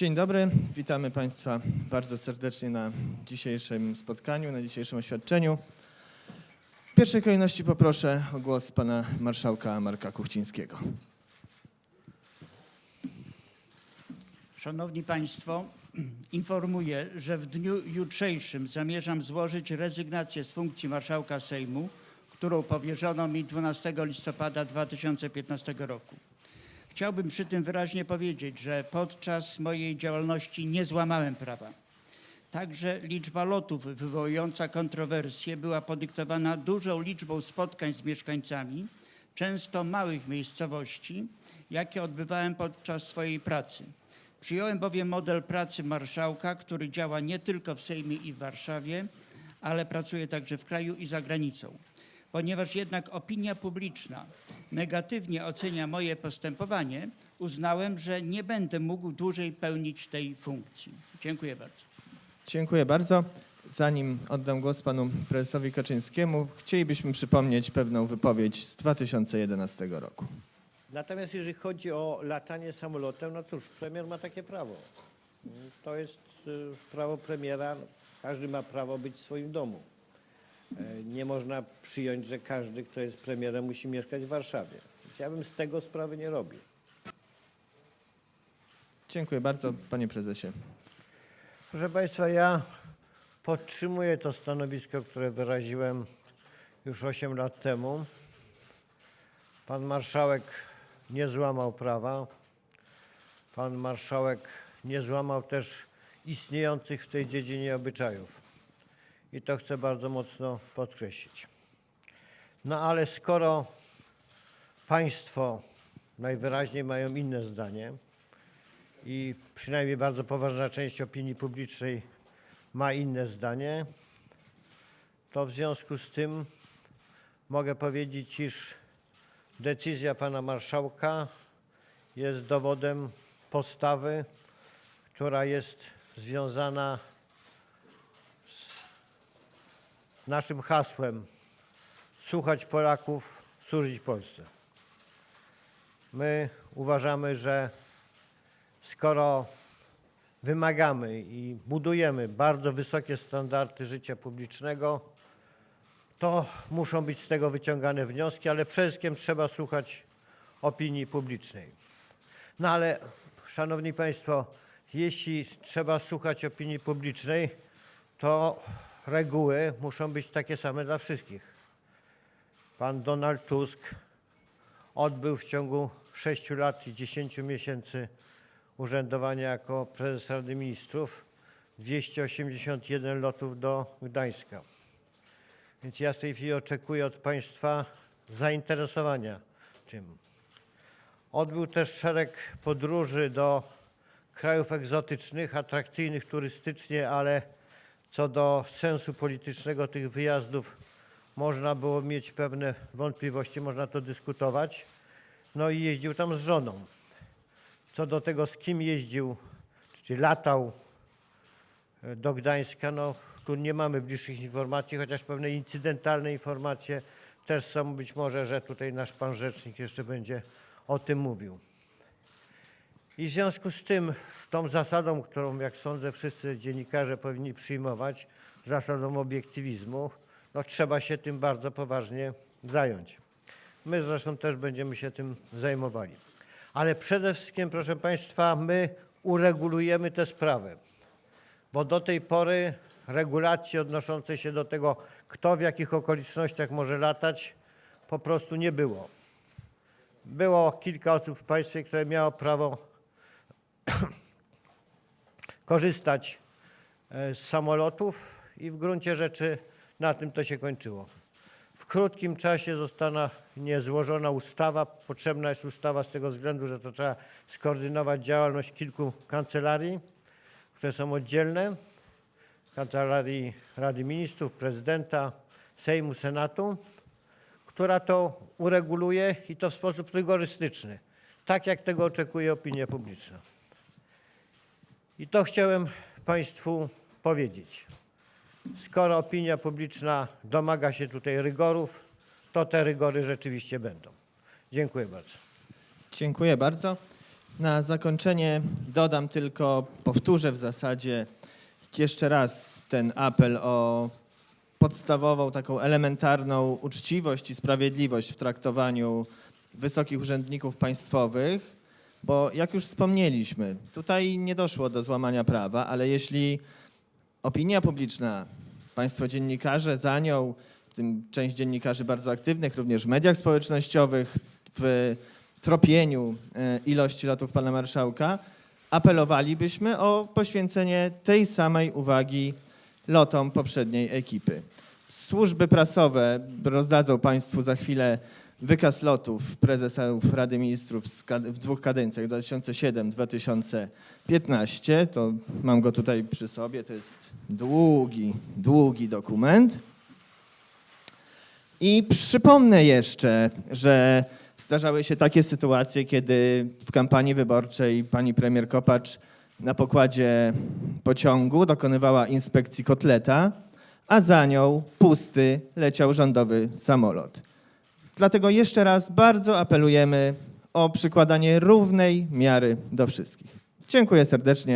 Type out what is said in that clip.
Dzień dobry, witamy Państwa bardzo serdecznie na dzisiejszym spotkaniu, na dzisiejszym oświadczeniu. W pierwszej kolejności poproszę o głos pana marszałka Marka Kuchcińskiego. Szanowni Państwo, informuję, że w dniu jutrzejszym zamierzam złożyć rezygnację z funkcji marszałka Sejmu, którą powierzono mi 12 listopada 2015 roku. Chciałbym przy tym wyraźnie powiedzieć, że podczas mojej działalności nie złamałem prawa. Także liczba lotów wywołująca kontrowersje była podyktowana dużą liczbą spotkań z mieszkańcami, często małych miejscowości, jakie odbywałem podczas swojej pracy. Przyjąłem bowiem model pracy marszałka, który działa nie tylko w Sejmie i w Warszawie, ale pracuje także w kraju i za granicą. Ponieważ jednak opinia publiczna negatywnie ocenia moje postępowanie, uznałem, że nie będę mógł dłużej pełnić tej funkcji. Dziękuję bardzo. Dziękuję bardzo. Zanim oddam głos panu prezesowi Kaczyńskiemu, chcielibyśmy przypomnieć pewną wypowiedź z 2011 roku. Natomiast jeżeli chodzi o latanie samolotem, no cóż, premier ma takie prawo. To jest y, prawo premiera. Każdy ma prawo być w swoim domu. E, Nie można przyjąć, że każdy, kto jest premierem, musi mieszkać w Warszawie. Ja bym z tego sprawy nie robił. Dziękuję bardzo, panie prezesie. Proszę Państwa, ja podtrzymuję to stanowisko, które wyraziłem już 8 lat temu. Pan marszałek nie złamał prawa. Pan marszałek nie złamał też istniejących w tej dziedzinie obyczajów. I to chcę bardzo mocno podkreślić. No ale skoro Państwo najwyraźniej mają inne zdanie, i przynajmniej bardzo poważna część opinii publicznej ma inne zdanie, to w związku z tym mogę powiedzieć, iż decyzja pana marszałka jest dowodem postawy, która jest związana z naszym hasłem słuchać Polaków, służyć Polsce. My uważamy, że skoro wymagamy i budujemy bardzo wysokie standardy życia publicznego, to muszą być z tego wyciągane wnioski, ale przede wszystkim trzeba słuchać opinii publicznej. No ale, Szanowni Państwo, jeśli trzeba słuchać opinii publicznej, to reguły muszą być takie same dla wszystkich. Pan Donald Tusk odbył w ciągu 6 lat i 10 miesięcy urzędowania jako prezes Rady Ministrów 281 lotów do Gdańska. Więc ja w tej chwili oczekuję od Państwa zainteresowania tym. Odbył też szereg podróży do krajów egzotycznych, atrakcyjnych turystycznie, ale co do sensu politycznego tych wyjazdów można było mieć pewne wątpliwości, można to dyskutować. No i jeździł tam z żoną. Co do tego, z kim jeździł, czy latał e, do Gdańska, no tu nie mamy bliższych informacji, chociaż pewne incydentalne informacje też są. Być może, że tutaj nasz pan rzecznik jeszcze będzie o tym mówił. I w związku z tym, z tą zasadą, którą, jak sądzę, wszyscy dziennikarze powinni przyjmować, zasadą obiektywizmu, no trzeba się tym bardzo poważnie zająć. My zresztą też będziemy się tym zajmowali. Ale przede wszystkim, proszę Państwa, my uregulujemy tę sprawę, bo do tej pory regulacji odnoszącej się do tego, kto w jakich okolicznościach może latać, po prostu nie było. Było kilka osób w państwie, które miało prawo korzystać e, z samolotów i w gruncie rzeczy na tym to się kończyło. W krótkim czasie została niezłożona ustawa. Potrzebna jest ustawa z tego względu, że to trzeba skoordynować działalność kilku kancelarii, które są oddzielne. Kancelarii Rady Ministrów, Prezydenta, Sejmu, Senatu, która to ureguluje i to w sposób rygorystyczny, tak jak tego oczekuje opinia publiczna. I to chciałem Państwu powiedzieć. Skoro opinia publiczna domaga się tutaj rygorów, to te rygory rzeczywiście będą. Dziękuję bardzo. Dziękuję bardzo. Na zakończenie dodam tylko, powtórzę w zasadzie jeszcze raz ten apel o podstawową, taką elementarną uczciwość i sprawiedliwość w traktowaniu wysokich urzędników państwowych, bo jak już wspomnieliśmy, tutaj nie doszło do złamania prawa, ale jeśli opinia publiczna, państwo dziennikarze za nią, w tym część dziennikarzy bardzo aktywnych, również w mediach społecznościowych, w tropieniu e, ilości lotów pana marszałka, apelowalibyśmy o poświęcenie tej samej uwagi lotom poprzedniej ekipy. Służby prasowe rozdadzą Państwu za chwilę wykaz lotów prezesów Rady Ministrów w dwóch kadencjach 2007-2015. To mam go tutaj przy sobie. To jest długi, długi dokument. I przypomnę jeszcze, że zdarzały się takie sytuacje, kiedy w kampanii wyborczej pani premier Kopacz na pokładzie pociągu dokonywała inspekcji kotleta, a za nią pusty leciał rządowy samolot. Dlatego jeszcze raz bardzo apelujemy o przykładanie równej miary do wszystkich. Dziękuję serdecznie.